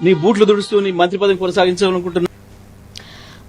నీ బూట్లు దుడుస్తూ నీ మంత్రి పదవి కొనసాగించాలనుకుంటున్నా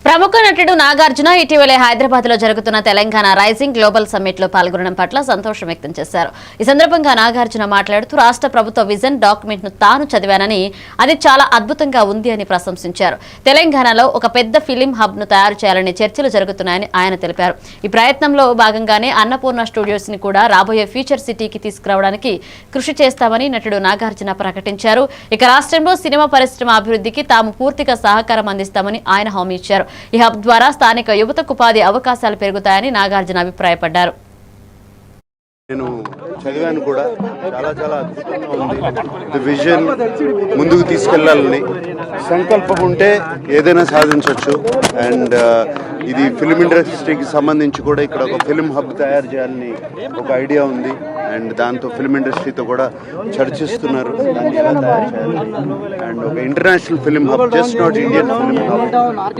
ప్రముఖ నటుడు నాగార్జున ఇటీవలే హైదరాబాద్లో జరుగుతున్న తెలంగాణ రైజింగ్ గ్లోబల్ సమ్మిట్లో పాల్గొనడం పట్ల సంతోషం వ్యక్తం చేశారు. ఈ సందర్భంగా నాగార్జున మాట్లాడుతూ రాష్ట్ర ప్రభుత్వ విజన్ డాక్యుమెంట్ను తాను చదివానని అది చాలా అద్భుతంగా ఉంది అని ప్రశంసించారు. తెలంగాణలో ఒక పెద్ద ఫిలిం హబ్ను తయారు చేయాలని చర్చలు జరుగుతున్నాయని ఆయన తెలిపారు. ఈ ప్రయత్నంలో భాగంగానే అన్నపూర్ణ స్టూడియోస్ని కూడా రాబోయే ఫ్యూచర్ సిటీకి తీసుకురావడానికి కృషి చేస్తామని నటుడు నాగార్జున ప్రకటించారు. ఇక రాష్ట్రంలో సినిమా పరిశ్రమ అభివృద్ధికి తాము పూర్తిగా సహకారం అందిస్తామని ఆయన హామీ ఇచ్చారు. ఈ హబ్ ద్వారా స్థానిక యువతకు ఉపాధి అవకాశాలు పెరుగుతాయని నాగార్జున అభిప్రాయపడ్డారు. నేను చదివాను కూడా. చాలా చాలా అద్భుతంగా ఉంది. విజన్ ముందుకు తీసుకెళ్ళాలని సంకల్పం ఉంటే ఏదైనా సాధించవచ్చు అండ్ uh, ఇది ఫిలిం ఇండస్ట్రీకి సంబంధించి కూడా ఇక్కడ ఒక ఫిలిం హబ్ తయారు చేయాలని ఒక ఐడియా ఉంది. అండ్ దాంతో ఫిలిం ఇండస్ట్రీతో కూడా చర్చిస్తున్నారు. దాన్ని ఎలా తయారు చేయాలి? అండ్ ఒక international film hub just not Indian film hub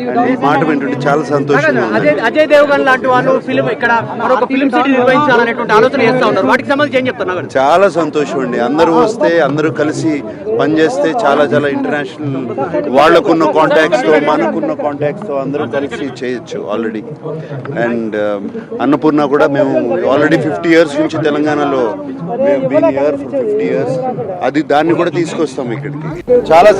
and ఈ మాట వింటుంటే చాలా సంతోషంగా ఉంది. అజయ్ దేవగన్ లాంటి వాళ్ళు ఫిలిం ఇక్కడ మరొక ఫిలిం సిటీ నిర్వహించాలనేటువంటి ఆలోచన చేస్తా ఉన్నారు. వాటికి సంబంధించి ఏం చెప్తున్నా చాలా సంతోషం అండి. అందరూ వస్తే అందరూ కలిసి పనిచేస్తే చాలా చాలా ఇంటర్నేషనల్ వాళ్ళకున్న కాంటాక్ట్స్తో మనకున్న కాంటాక్ట్స్తో అందరూ కలిసి చేయొచ్చు ఆల్రెడీ అండ్ um, అన్నపూర్ణ కూడా మేము ఆల్రెడీ ఫిఫ్టీ ఇయర్స్ నుంచి తెలంగాణలో మేము been year for fifty years అది దాన్ని కూడా తీసుకొస్తాం ఇక్కడికి. చాలా